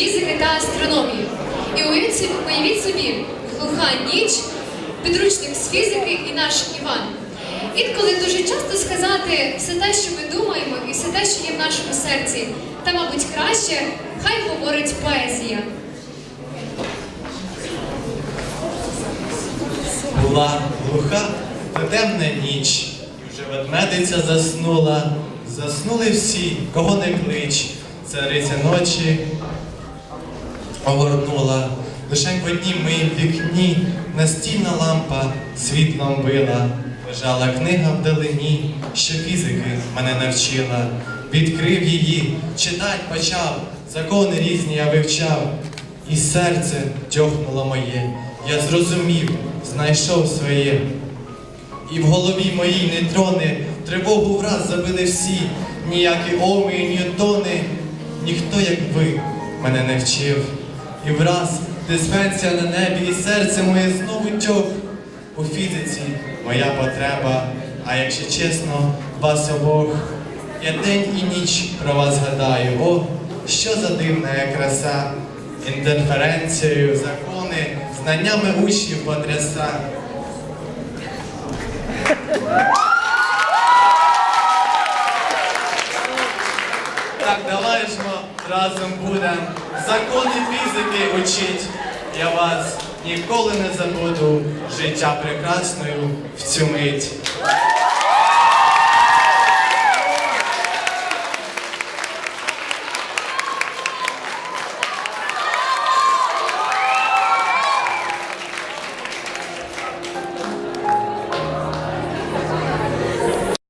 фізики та астрономії. І уявіть собі, глуха ніч, підручник з фізики і наш Іван. Інколи дуже часто сказати все те, що ми думаємо, і все те, що є в нашому серці, та, мабуть, краще, хай говорить поезія. Була глуха та темна ніч, вже ведмедиця заснула. Заснули всі, кого не клич. Цариця ночі огорнула. Лишень в одній моїм вікні настільна лампа світлом била. Лежала книга вдалині, що фізики мене навчила. Відкрив її, читать почав, закони різні я вивчав. І серце тьохнуло моє, я зрозумів, знайшов своє. І в голові моїй нейтрони тривогу враз забили всі, ніякі оми і ніхто, як ви, мене не вчив. І враз диспенсія на небі, і серце моє знову тьох. У фізиці моя потреба, а якщо чесно, вас обох, я день і ніч про вас гадаю. О, що за дивна я краса, інтерференцією, закони, знаннями учнів потряса. Так, давай ж ми разом будемо закони фізики учить. Я вас ніколи не забуду життя прекрасною в цю мить.